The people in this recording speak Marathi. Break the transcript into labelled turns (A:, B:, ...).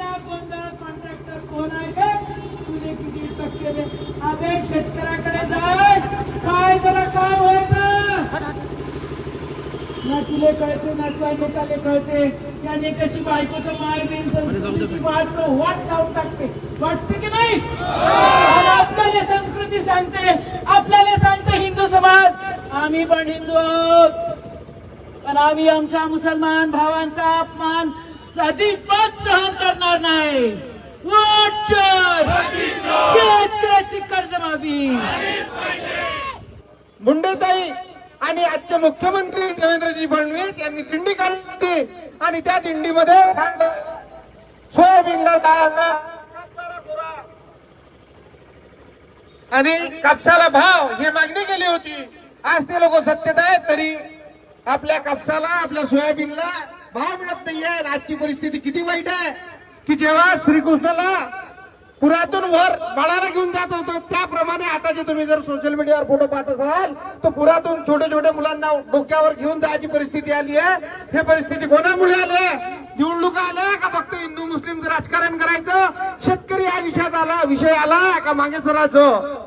A: पहिला गोंधळ कॉन्ट्रॅक्टर कोण आहे? तुझे किती टक्के अबे शेतकऱ्याकडे जाय. काय जरा काय व्हायचं? ना तुले कळते ना तुझ्या नेत्याला कळते. त्या नेत्याची बायको तर मारबीन संस्कृतीची वाट वाट लावून टाकते. वाटते की नाही? आपल्याला संस्कृती सांगते. आपल्याला सांगते हिंदू समाज. आम्ही पण हिंदू आहोत. पण आम्ही आमच्या मुसलमान भावांचा अपमान अजिबात सहन करणार वाटचाल! शेतकऱ्याची कर्जमाफी
B: मुंडेताई आणि आजचे मुख्यमंत्री देवेंद्रजी फडणवीस यांनी दिंडी काढली आणि त्या दिंडीमध्ये सोयाबीन आणि कापसाला भाव ही मागणी केली होती. आज ते लोक सत्तेत आहेत तरी आपल्या कापसाला आपल्या सोयाबीनला भाव मिळत नाहीये आजची परिस्थिती किती वाईट आहे की जेव्हा श्रीकृष्णाला पुरातून वर. बाळाला घेऊन जात होतो. त्याप्रमाणे आता जे तुम्ही जर सोशल मीडियावर फोटो पाहत असाल तर पुरातून छोटे छोटे मुलांना डोक्यावर घेऊन जायची परिस्थिती आली आहे. हे परिस्थिती कोणामुळे आली आहे? निवडणुका आल्या का फक्त हिंदू मुस्लिमचं राजकारण करायचं? शेतकरी हा विषयात आला विषय आला का मागे सरायचं